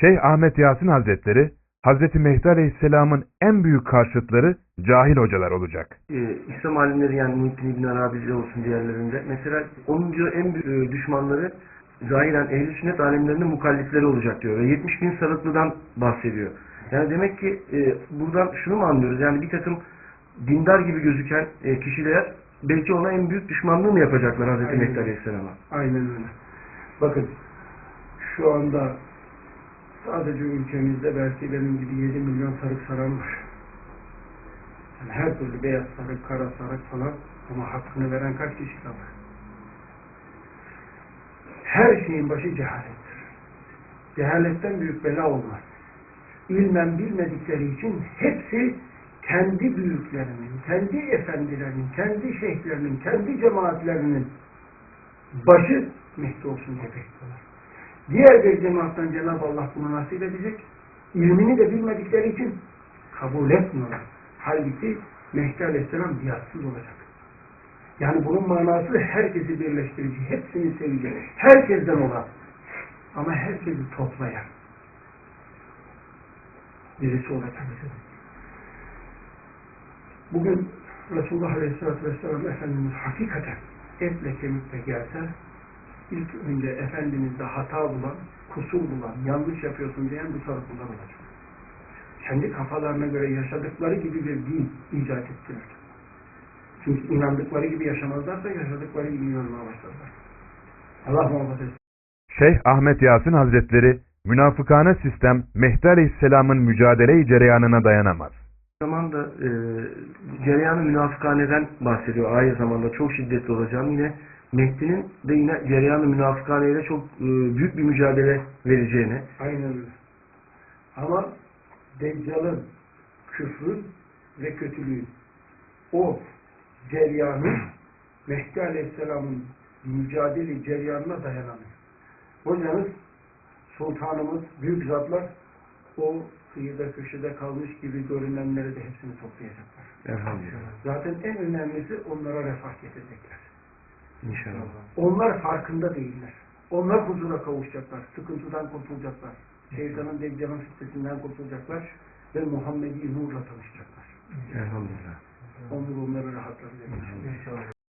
Şeyh Ahmet Yasin Hazretleri, Hazreti Mehdi Aleyhisselam'ın en büyük karşıtları cahil hocalar olacak. Ee, İslam alimleri yani Muhittin İbn Arabi'de olsun diğerlerinde. Mesela 10. en büyük e, düşmanları zahiren ehl-i sünnet alimlerinin mukallitleri olacak diyor. Ve 70 bin sarıklıdan bahsediyor. Yani demek ki e, buradan şunu mu anlıyoruz? Yani bir takım dindar gibi gözüken e, kişiler belki ona en büyük düşmanlığı mı yapacaklar Hazreti Aynen. Mehdi Aleyhisselam'a? Aynen öyle. Bakın şu anda sadece ülkemizde belki benim gibi 7 milyon sarık saran var. Yani her türlü beyaz sarık, kara sarık falan ama hakkını veren kaç kişi var? Her şeyin başı cehalettir. Cehaletten büyük bela olmaz. İlmen bilmedikleri için hepsi kendi büyüklerinin, kendi efendilerinin, kendi şeyhlerinin, kendi cemaatlerinin başı Mehdi olsun diye bekliyorlar. Diğer bir cemaatten Cenab-ı Allah bunu nasip edecek. İlmini de bilmedikleri için kabul etmiyorlar. Halbuki Mehdi Aleyhisselam biatsız olacak. Yani bunun manası herkesi birleştirici, hepsini sevecek, herkesten olan ama herkesi toplayan birisi olacak. Bugün Resulullah Aleyhisselatü Vesselam Efendimiz hakikaten etle kemikle gelse ilk önce Efendimiz'de hata bulan, kusur bulan, yanlış yapıyorsun diyen bu sarıklılar olacak. Kendi kafalarına göre yaşadıkları gibi bir din icat ettiler. Çünkü inandıkları gibi yaşamazlarsa yaşadıkları gibi inanmaya başlarlar. Allah muhafaza etsin. Şeyh Ahmet Yasin Hazretleri, münafıkane sistem Mehdi Aleyhisselam'ın mücadele-i cereyanına dayanamaz. zamanda e, cereyanı münafıkaneden bahsediyor. Aynı zamanda çok şiddetli olacağını yine Mehdi'nin de yine cereyanı münafıkaneyle çok e, büyük bir mücadele vereceğini. Aynen. Ama Deccal'ın, küfrün ve kötülüğün o ceryanı Mehdi Aleyhisselam'ın mücadele ceryanına dayanamıyor. Hocamız, sultanımız, büyük zatlar o kıyıda köşede kalmış gibi görünenleri de hepsini toplayacaklar. Elhamdülillah. Zaten en önemlisi onlara refah getirecekler. İnşallah. Onlar farkında değiller. Onlar huzura kavuşacaklar. Sıkıntıdan kurtulacaklar. Şeytanın deccalın fitnesinden kurtulacaklar. Ve Muhammedi nurla tanışacaklar.